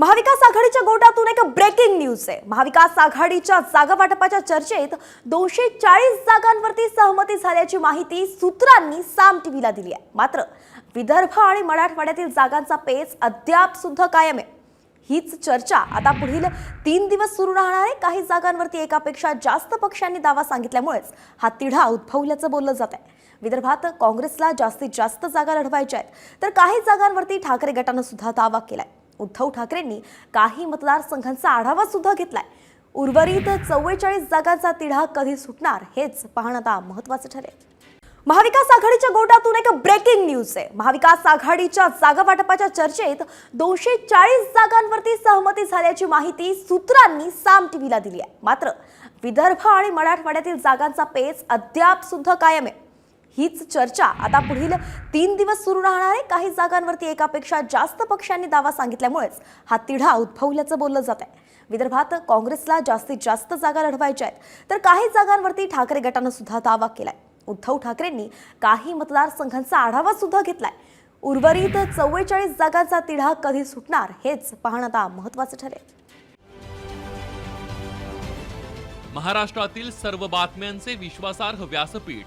महाविकास आघाडीच्या गोटातून एक breaking news आहे. महाविकास आघाडीच्या जागा वाटपाच्या चर्चेत दोनशे चाळीस जागांवरती सहमती झाल्याची माहिती सूत्रांनी साम टीव्हीला दिली आहे. मात्र विदर्भ आणि मराठवाड्यातील जागांचा पेच अद्याप सुद्धा कायम आहे. हीच चर्चा आता पुढील तीन दिवस सुरू राहणार आहे. काही जागांवरती एकापेक्षा जास्त पक्षांनी दावा सांगितल्यामुळेच हा तिढा उद्भवल्याचं बोललं जात आहे. विदर्भात काँग्रेसला जास्तीत जास्त जागा लढवायच्या आहेत तर काही जागांवरती ठाकरे गटानं सुद्धा दावा केलाय. उद्धव ठाकरेंनी काही मतदारसंघांचा आढावा सुद्धा घेतलाय. उर्वरित चव्वेचाळीस जागांचा तिढा कधी सुटणार हेच पाहणं आता महत्वाचं ठरेल. महाविकास आघाडीच्या गोटातून एक ब्रेकिंग न्यूज आहे. महाविकास आघाडीच्या जागा वाटपाच्या चर्चेत दोनशे चाळीस जागांवरती सहमती झाल्याची माहिती सूत्रांनी साम टीव्हीला दिली आहे. मात्र विदर्भ आणि मराठवाड्यातील जागांचा पेच अद्याप सुद्धा कायम आहे. हीच चर्चा. आता पुढील तीन दिवस सुरू राहणार आहे. काही जागांवरती एकापेक्षा जास्त पक्षांनी दावा सांगितल्यामुळेच हा तिढा उद्भवल्याचं बोललं जात आहे विदर्भात काँग्रेसला जास्तीत जास्त जागा लढवायच्या आहेत. तर काही जागांवरती ठाकरे गटानं सुद्धा दावा केलाय. उद्धव ठाकरेंनी काही मतदारसंघांचा आढावा सुद्धा घेतलाय. उर्वरित चव्वेचाळीस जागांचा तिढा कधी सुटणार हेच पाहणं आता महत्वाचं ठरेल. महाराष्ट्रातील सर्व बातम्यांचे विश्वासार्ह व्यासपीठ